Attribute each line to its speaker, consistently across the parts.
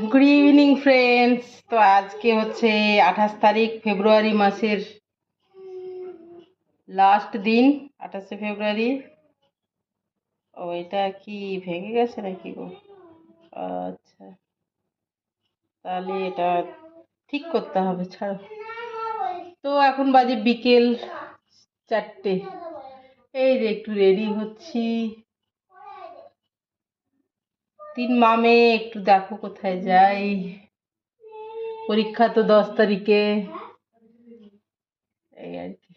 Speaker 1: Good evening friends তো আজকে হচ্ছে আঠাশ তারিখ, ফেব্রুয়ারি মাসের লাস্ট দিন, আঠাশে ফেব্রুয়ারি। ও, এটা কি ভেঙে গেছে নাকি গো? আচ্ছা। তাহলে এটা ঠিক করতে হবে, ছাড়ো। তো এখন বাজে বিকেল চারটে। এই যে একটু রেডি হচ্ছি। তিন মামে একটু দেখো কোথায় যাই। পরীক্ষা তো দশ তারিখে। এই আর কি।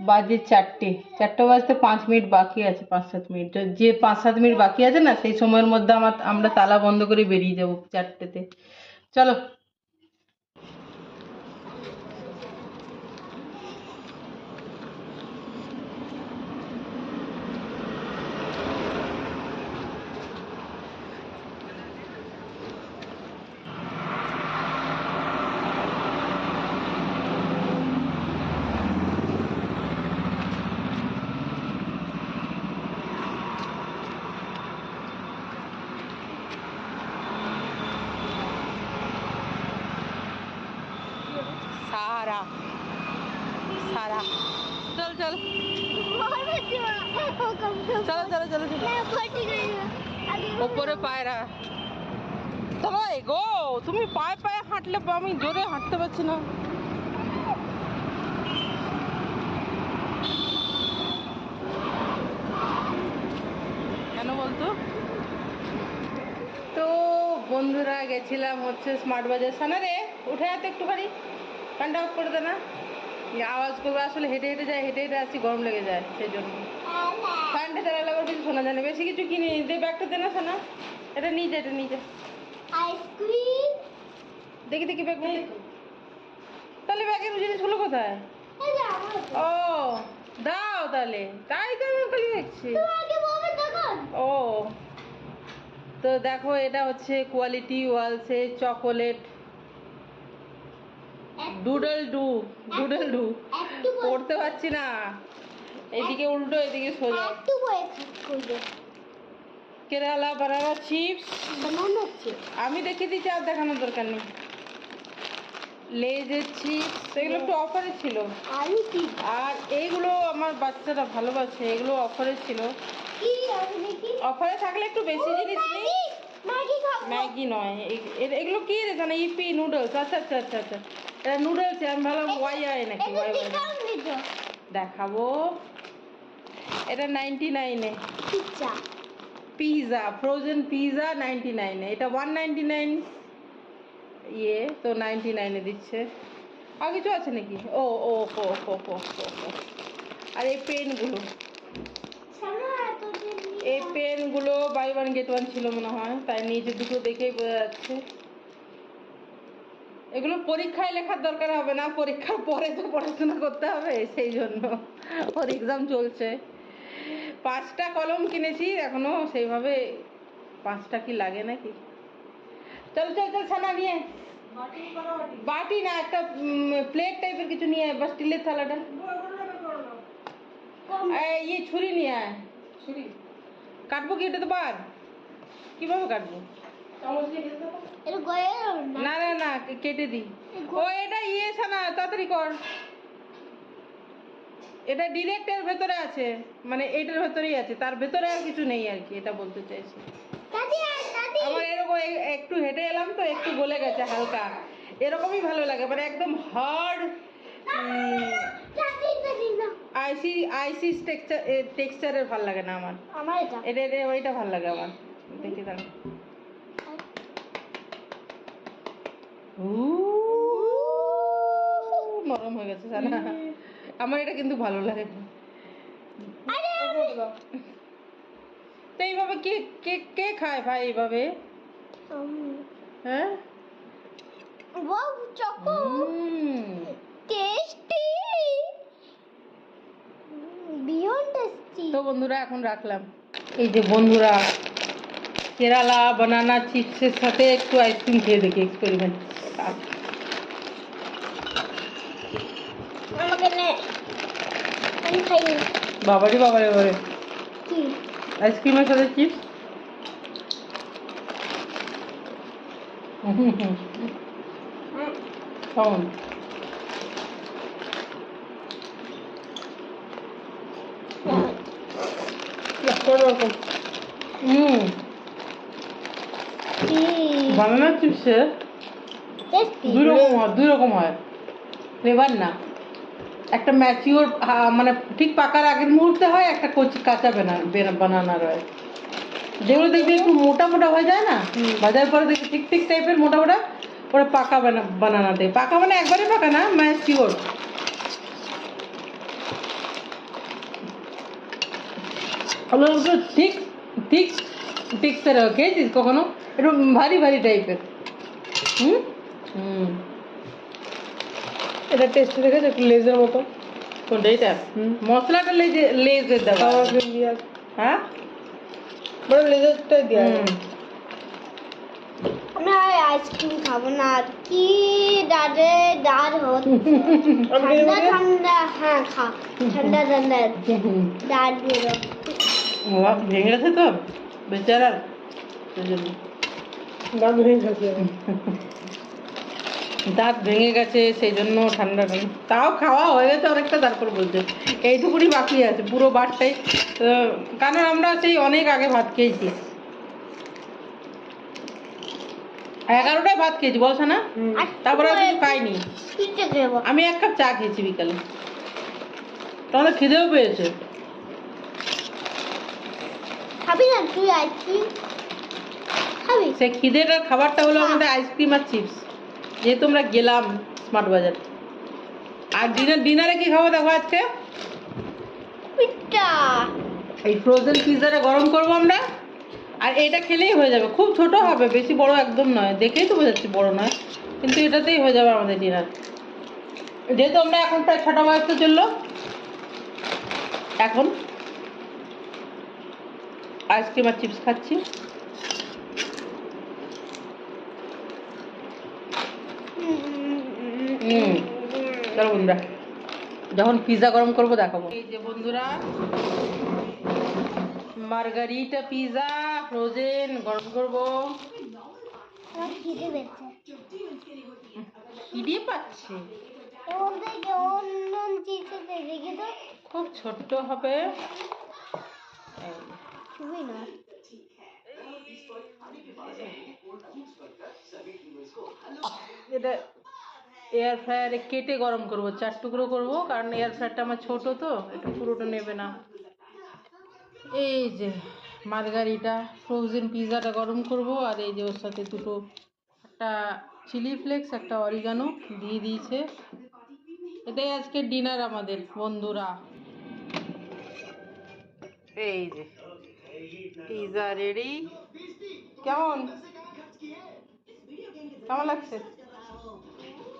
Speaker 1: বাজে চারটে। চারটে বাজতে পাঁচ মিনিট বাকি আছে, পাঁচ সাত মিনিট। যে পাঁচ সাত মিনিট বাকি আছে না, সেই সময়ের মধ্যে আমার আমরা তালা বন্ধ করে বেরিয়ে যাব চারটেতে। চলো। সারা। সারা। চল চল। চলো চলো চলো ওপরে পায়রা। চলো গো, তুমি পায়ে পায়ে হাঁটলে আমি জোরে হাঁটতে পারছি না। কেন বলতো? তো বন্ধুরা, গেছিলাম হচ্ছে স্মার্ট বাজার। সানা রে, উঠে আতে একটুখানি। ফ্যানটা অফ করে দে না আওয়াজ করবে আসলে হেঁটে হেঁটে যায় হেঁটে হেঁটে আসছি গরম লেগে যায় সেই জন্য ফ্যানটা চালালে আবার কিছু শোনা যায় না। বেশি কিছু কিনে দে ব্যাগটা দে না শোনা এটা নিয়ে যা এটা নিয়ে যা।
Speaker 2: আইসক্রিম।
Speaker 1: দেখি দেখি ব্যাগ তাহলে ব্যাগের জিনিসগুলো কোথায়? ও দাও তাহলে। তাই তো আমি খালি দেখছি। ও। তো দেখো এটা হচ্ছে Kwality Wall's chocolate doodle do doodle do পড়তে পারছি না। এদিকে উল্টো এদিকে সোজা।
Speaker 2: একটু বই করবে
Speaker 1: কেরালা বানানা চিপস।
Speaker 2: বানানো চিপ
Speaker 1: আমি দেখিয়ে দিচ্ছি আর দেখানোর দরকার নেই। লেজের চিপস এগুলো একটু অফারে ছিল। আর এইগুলো আমার বাচ্চারা ভালোবাসে এগুলো অফারে ছিল।
Speaker 2: দেখি?
Speaker 1: অফারে থাকলে একটু বেশি জিনিস নেই।
Speaker 2: ম্যাগি
Speaker 1: নয় এগুলো কি রে জানা ইপি নুডলস। আচ্ছা আচ্ছা আচ্ছা আচ্ছা। এটা নুডলস আমি ভাবলাম ওয়াই নাকি ওয়াই দেখাবো। এটা নাইনটি নাইনে পিৎজা ফ্রোজেন পিৎজা নাইনটি নাইনে এটা ওয়ান নাইনটি নাইন ইয়ে তো নাইনটি নাইনে দিচ্ছে। আর কিছু আছে নাকি? ও ও ও ও ও আর এই পেনগুলো এই পেনগুলো বাই ওয়ান গেট ওয়ান ছিল মনে হয়। তাই নিচে দুটো দেখেই বোঝা যাচ্ছে। এগুলো পরীক্ষায় লেখার দরকার হবে না পরীক্ষার পরে তো পড়াশোনা করতে হবে সেই জন্য ওর এক্সাম চলছে। পাঁচটা কলম কিনেছি এখনও সেইভাবে পাঁচটা কি লাগে নাকি? চল চল চল ছানা নিয়ে। বাটি না একটা প্লেট টাইপের কিছু নিয়ে আয় বা স্টিলের থালাটা।
Speaker 2: কম।
Speaker 1: ইয়ে ছুরি নিয়ে আয়। ছুরি। কাটবো কি এটা তো বার কীভাবে কাটবো?
Speaker 2: না
Speaker 1: না না কেটে দি ও এটা ইয়ে না তাড়াতাড়ি কর। এটা ডিরেক্ট এর ভেতরে আছে। মানে এটার ভেতরেই আছে। তার ভেতরে আর কিছু নেই আর কি এটা বলতে চাইছি। আমার এরকম একটু হেঁটে এলাম তো একটু গলে গেছে হালকা। এরকমই ভালো লাগে মানে একদম হার্ড আইসি আইসি টেক্সচার টেক্সচারের ভালো লাগে না আমার।
Speaker 2: এটা
Speaker 1: এটা ওইটা ভালো লাগে আমার। দেখি তাহলে। নরম হয়ে গেছে জানা আমার এটা কিন্তু ভালো লাগে। তো এইভাবে কে কে কে খায় ভাই এইভাবে? হ্যাঁ?
Speaker 2: Wow choco. Tasty. Beyond tasty.
Speaker 1: তো বন্ধুরা এখন রাখলাম। এই যে বন্ধুরা কেরালা বানানা চিপসের সাথে একটু আইসক্রিম খেয়ে দেখি এক্সপেরিমেন্ট
Speaker 2: নে
Speaker 1: বাবারি বাবারে বাবারে। আইসক্রিমের সাথে চিপস? কেমন হুম বানানা চিপসের?
Speaker 2: টেস্টি
Speaker 1: দুই রকম হয় দুই রকম হয়। ফ্লেভার না একটা ম্যাচিওর মানে ঠিক পাকার আগের মুহূর্তে হয় একটা কচি কাঁচা বানা বানানার হয় যেগুলো দেখবি একটু মোটা মোটা হয়ে যায় না বাজার পরে দেখবি ঠিক ঠিক টাইপের মোটা মোটা ওরা পাকা বানা বানানা দেয়। পাকা মানে একবারে পাকা না ম্যাচিওর ওগুলো একটু ঠিক ঠিক টেক্সচার খেয়েছিস কখনো? একটু ভারী ভারী টাইপের হুম? হুম।
Speaker 3: এটা টেস্ট দেখেছ? একটু লেজের মতো?
Speaker 1: কোনটা? এটা মশলাটা লেজে লেজের দেওয়া।
Speaker 3: দিয়ে।
Speaker 1: হ্যাঁ?
Speaker 3: আছে।
Speaker 1: হুম।
Speaker 2: আমরা আইসক্রিম খাব না। কি দাদে দাদ হচ্ছে। ঠান্ডা ঠান্ডা। হ্যাঁ খা। ঠান্ডা ঠান্ডা।
Speaker 1: বাবা, ভেঙে গেছে তো? বেচারার।
Speaker 3: দাঁত ভেঙে গেছে।
Speaker 1: দাঁত ভেঙে গেছে সেই জন্য ঠান্ডা ঠান্ডা তাও খাওয়া হয়ে গেছে অনেকটা তারপর বলছে এইটুকুনি বাকি আছে পুরো বারটাই আহ, কারণ আমরা সেই অনেক আগে ভাত খেয়েছি। এগারোটায় ভাত খেয়েছি বলছে না।
Speaker 2: আর
Speaker 1: তারপরে কিছু খাইনি। আমি এক কাপ চা খেয়েছি বিকালে। তাহলে খিদেও পেয়েছে। সে খিদেটার খাবারটা হলো আমাদের আইসক্রিম আর চিপস যেহেতু আমরা গেলাম স্মার্ট বাজার। আর ডিনার ডিনারে কি খাব দেখো আজকে?
Speaker 2: পিঠা।
Speaker 1: এই ফ্রোজেন পিৎজাটা গরম করব আমরা। আর এটা খেলেই হয়ে যাবে। খুব ছোট হবে বেশি বড় একদম নয়। দেখেই তো বোঝাচ্ছি বড় নয়। কিন্তু এটাতেই হয়ে যাবে আমাদের ডিনার যেহেতু আমরা এখন প্রায় ছটা বাজতে চলল। এখন আইসক্রিম আর চিপস খাচ্ছি। হুম। চলো বন্ধুরা যখন পিৎজা গরম করব দেখাবো। এই যে বন্ধুরা মার্গারিটা পিৎজা ফ্রোজেন গরম করব।
Speaker 2: খিদে
Speaker 1: পাচ্ছে। খুব ছোট্ট হবে। এটা এয়ার ফ্রায়ারে কেটে গরম করব, চার টুকরো করব, কারণ এয়ার ফ্রায়ারটা আমার ছোট তো এটা পুরোটা নেবে না। এই যে মার্গারিটা ফ্রোজেন পিৎজাটা গরম করব, আর এই যে ওর সাথে দুটো একটা চিলি ফ্লেক্স একটা অরিগানো দিয়ে দিয়েছে। এটাই আজকে ডিনার আমাদের, বন্ধুরা। এই যে পিৎজা রেডি কেমন? কেমন লাগছে?